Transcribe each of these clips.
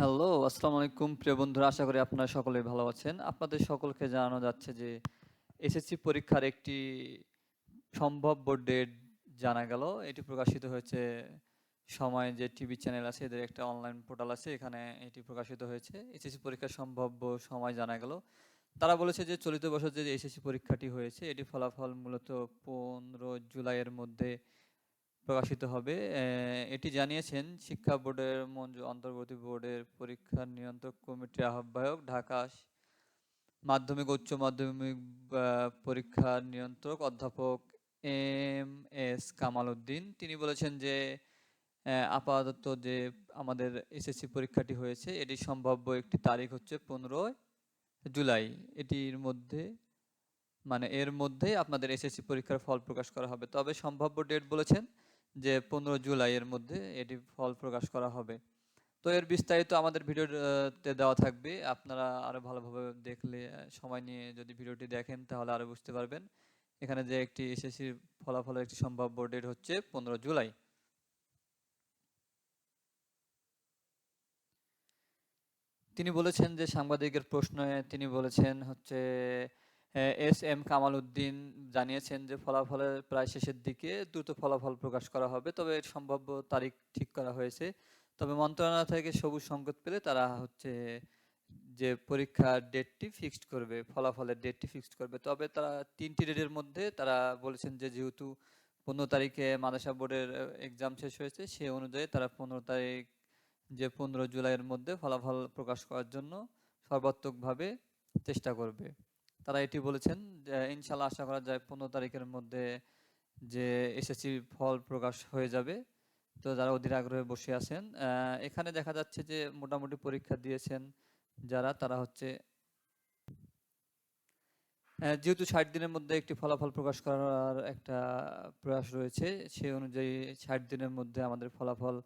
Hello, আসসালামু আলাইকুম প্রিয় বন্ধুরা আশা করি আপনারা সকলেই ভালো আছেন। আপনাদের সকলকে জানানো যাচ্ছে যে এসএসসি পরীক্ষার একটি সম্ভাব্য ডেট জানা গেল। এটি প্রকাশিত হয়েছে সময় যে টিভি চ্যানেল আছে এদের একটা অনলাইন পোর্টাল আছে এখানে এটি প্রকাশিত হয়েছে। এসএসসি পরীক্ষার সম্ভাব্য সময় জানা গেল। তারা বলেছে যে চলিত বছর যে এসএসসি পরীক্ষাটি হয়েছে এটি ফলাফল মূলত ১৫ জুলাইয়ের মধ্যে প্রকাশিত হবে। এটি জানিয়েছেন শিক্ষা বোর্ডের মঞ্জু অন্তর্বর্তী বোর্ডের পরীক্ষা নিয়ন্ত্রক কমিটির আহ্বায়ক, ঢাকা মাধ্যমিক উচ্চ মাধ্যমিক পরীক্ষা নিয়ন্ত্রক অধ্যাপক এম এস কামাল উদ্দিন। তিনি বলেছেন যে আপাতত যে আমাদের এসএসসি পরীক্ষাটি হয়েছে এটি সম্ভাব্য একটি তারিখ হচ্ছে ১৫ জুলাই। এটির মধ্যে মানে এর মধ্যেই আপনাদের এসএসসি পরীক্ষার ফল প্রকাশ করা হবে। তবে সম্ভাব্য ডেট বলেছেন যে ১৫ জুলাই এর মধ্যে এটি ফল প্রকাশ করা হবে। তো এর বিস্তারিত আমাদের ভিডিওর আ তে দেওয়া থাকবে। আপনারা আরও ভালোভাবে দেখলে, সময় নিয়ে যদি ভিডিওটি দেখেন তাহলে আরও বুঝতে পারবেন। এখানে যে একটি এসএসসির ফলাফলের একটি সম্ভাব্য ডেট হচ্ছে ১৫ জুলাই। তিনি বলেছেন যে সাংবাদিকের প্রশ্নে তিনি বলেছেন হচ্ছে এস এম কামাল উদ্দিন জানিয়েছেন যে ফলাফলের প্রায় শেষের দিকে দ্রুত ফলাফল প্রকাশ করা হবে। তবে এর সম্ভাব্য তারিখ ঠিক করা হয়েছে। তবে মন্ত্রণালয় থেকে সবুজ সংকেত পেলে তারা হচ্ছে যে পরীক্ষার ডেটটি ফিক্সড করবে, ফলাফলের ডেটটি ফিক্সড করবে। তবে তারা তিনটি ডেটের মধ্যে তারা বলেছেন যে যেহেতু ১৫ তারিখে মাদ্রাসা বোর্ডের এক্সাম শেষ হয়েছে সে অনুযায়ী তারা ১৫ তারিখ যে ১৫ জুলাইয়ের মধ্যে ফলাফল প্রকাশ করার জন্য সর্বাত্মকভাবে চেষ্টা করবে। তারা এটি বলেছেন যে, ইনশাআল্লাহ আশা করা যায় ১৫ তারিখের মধ্যে যে এসএসসি ফল প্রকাশ হয়ে যাবে। তো যারা অধীর আগ্রহে বসে আছেন এখানে দেখা যাচ্ছে যে মোটামুটি পরীক্ষা দিয়েছেন যারা, তারা হচ্ছে যেহেতু ৬০ দিনের মধ্যে একটি ফলাফল প্রকাশ করার একটা প্রয়াস রয়েছে সে অনুযায়ী ৬০ দিনের মধ্যে আমাদের ফলাফল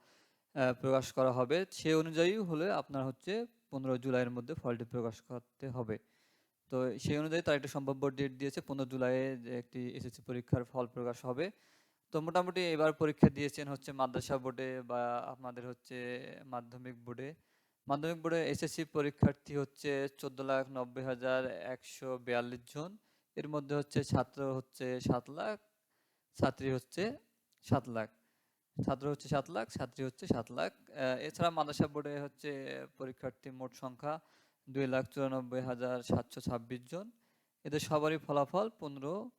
প্রকাশ করা হবে। সে অনুযায়ী হলে আপনার হচ্ছে ১৫ জুলাইয়ের মধ্যে ফলটি প্রকাশ করতে হবে। তো সেই অনুযায়ী তারা একটা সম্ভাব্য ডেট দিয়েছে ১৫ জুলাইয়ে যে একটি এসএসসি পরীক্ষার ফল প্রকাশ হবে। তো মোটামুটি এবার পরীক্ষা দিয়েছেন হচ্ছে মাদ্রাসা বোর্ডে বা আপনাদের হচ্ছে মাধ্যমিক বোর্ডে। মাধ্যমিক বোর্ডে এসএসসি পরীক্ষার্থী হচ্ছে ১৪,৯০,১৪২ জন। এর মধ্যে হচ্ছে ছাত্র হচ্ছে সাত লাখ, ছাত্রী হচ্ছে সাত লাখ। ছাত্র হচ্ছে সাত লাখ, ছাত্রী হচ্ছে সাত লাখ। এছাড়া মাদ্রাসা বোর্ডে হচ্ছে পরীক্ষার্থী মোট সংখ্যা ২,৯৪,৭২৬ জন। এদের সবারই ফলাফল ১৫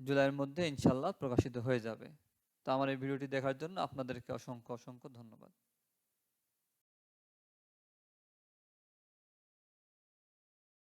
জুলাইয়ের মধ্যে ইনশাল্লাহ প্রকাশিত হয়ে যাবে। তো আমার এই ভিডিওটি দেখার জন্য আপনাদেরকে অসংখ্য, অসংখ্য ধন্যবাদ।